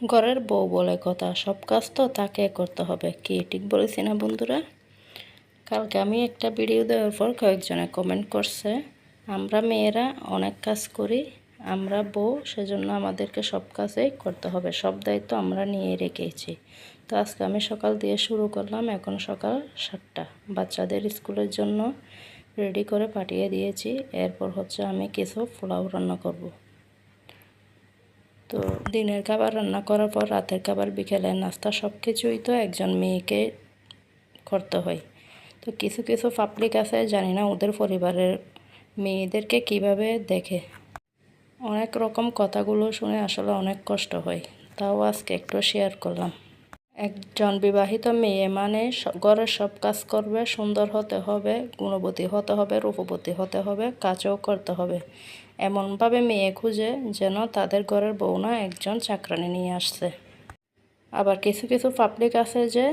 ঘরের বউ বলে কথা, সব কাজ তো তাকে করতে হবে। কি ঠিক বলেছি না বন্ধুরা? কালকে আমি একটা ভিডিও দেওয়ার পর কয়েকজনে কমেন্ট করছে, আমরা মেয়েরা অনেক কাজ করি, আমরা বউ, সেজন্য আমাদেরকে সব কাজেই করতে হবে, সব দায়িত্ব আমরা নিয়ে রেখেছি। তো আজকে আমি সকাল দিয়ে শুরু করলাম, এখন সকাল সাতটা। বাচ্চাদের স্কুলের জন্য রেডি করে পাঠিয়ে দিয়েছি। এরপর হচ্ছে আমি কিছু পোলাও রান্না করব। তো দিনের খাবার রান্না করার পর রাতের খাবার, বিকেলের নাস্তা সব কিছুই তো একজন মেয়েকে করতে হয়। তো কিছু কিছু পাবলিক আছে, জানি না ওদের পরিবারের মেয়েদেরকে কীভাবে দেখে। অনেক রকম কথাগুলো শুনে আসলে অনেক কষ্ট হয়। তাও আজকে একটু শেয়ার করলাম। একজন বিবাহিত মেয়ে মানে ঘরের সব কাজ করবে, সুন্দর হতে হবে, গুণবতী হতে হবে, রূপবতী হতে হবে, কাজও করতে হবে। এমনভাবে মেয়ে খুঁজে যেন তাদের ঘরের বউ না একজন চাকরানি নিয়ে আসছে। আবার কিছু কিছু পাবলিক আছে যে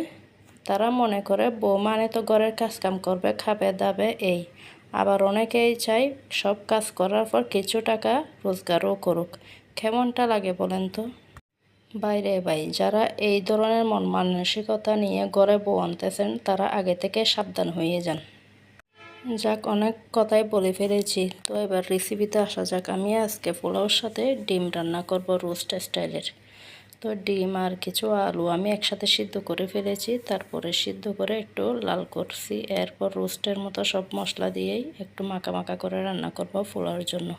তারা মনে করে, বউ মানে তো ঘরের কাজ কাম করবে, খাবে, দাবে, এই। আবার অনেকেই চাই সব কাজ করার পর কিছু টাকা রোজগারও করুক। কেমনটা লাগে বলেন তো? বাইরে ভাই, যারা এই ধরনের মন মানসিকতা নিয়ে ঘরে বউ আনতেছেন, তারা আগে থেকে সাবধান হয়ে যান। যাক, অনেক কথাই বলে ফেলেছি। তো এবার রেসিপিতে আসা যাক। আমি আজকে পোলাওর সাথে ডিম রান্না করব রোস্ট স্টাইলের তো ডিম আর কিছু আলু আমি একসাথে সিদ্ধ করে ফেলেছি। তারপরে সিদ্ধ করে একটু লাল করছি। এরপর রোস্টের মতো সব মশলা দিয়েই একটু মাখা মাখা করে রান্না করব পোলাওর জন্য।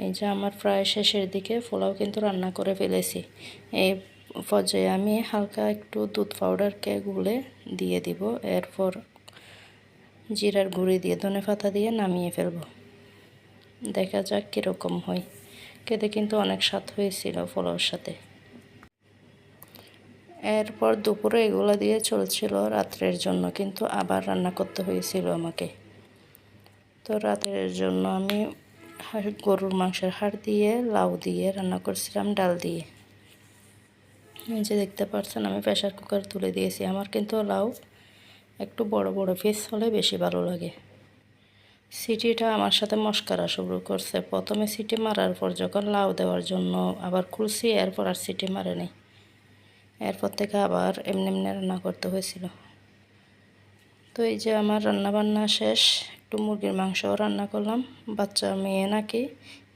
এই যে আমার প্রায় শেষের দিকে পোলাও কিন্তু রান্না করে ফেলেছি। এই পর্যায়ে আমি হালকা একটু দুধ পাউডারকে গুলে দিয়ে দিব। এরপর জিরার গুঁড়ি দিয়ে ধনে পাতা দিয়ে নামিয়ে ফেলব। দেখা যাক কীরকম হয়। খেতে কিন্তু অনেক স্বাদ হয়েছিল পোলাওর সাথে। এরপর দুপুরে এগুলো দিয়ে চলছিল রাত্রের জন্য, কিন্তু আবার রান্না করতে হয়েছিল আমাকে। তো রাতের জন্য আমি গরুর মাংসের হাড় দিয়ে, লাউ দিয়ে রান্না করছিলাম, ডাল দিয়ে। যে দেখতে পাচ্ছেন আমি প্রেশার কুকার তুলে দিয়েছি। আমার কিন্তু লাউ একটু বড় বড় পিস হলে বেশি ভালো লাগে। সিটিটা আমার সাথে মস্কারা শুরু করছে। প্রথমে সিটি মারার পর যখন লাউ দেওয়ার জন্য আবার খুলছি, এরপর আর সিটি মারেনি এরপর থেকে আবার এমনি এমনি রান্না করতে হয়েছিল। তো এই যে আমার রান্না বান্না শেষ একটু মুরগির মাংসও রান্না করলাম। বাচ্চা মেয়ে নাকি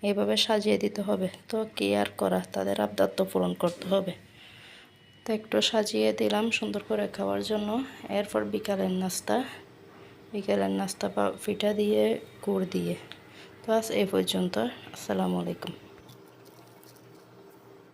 এভাবে সাজিয়ে দিতে হবে। তো কি আর করা? তাদের আবদার তো পূরণ করতে হবে। তো একটু সাজিয়ে দিলাম সুন্দর করে খাওয়ার জন্য। এরপর বিকালের নাস্তা। বিকালের নাস্তা পা পিঠা দিয়ে, গুড় দিয়ে। তো আজ এ পর্যন্ত। আসসালামু আলাইকুম।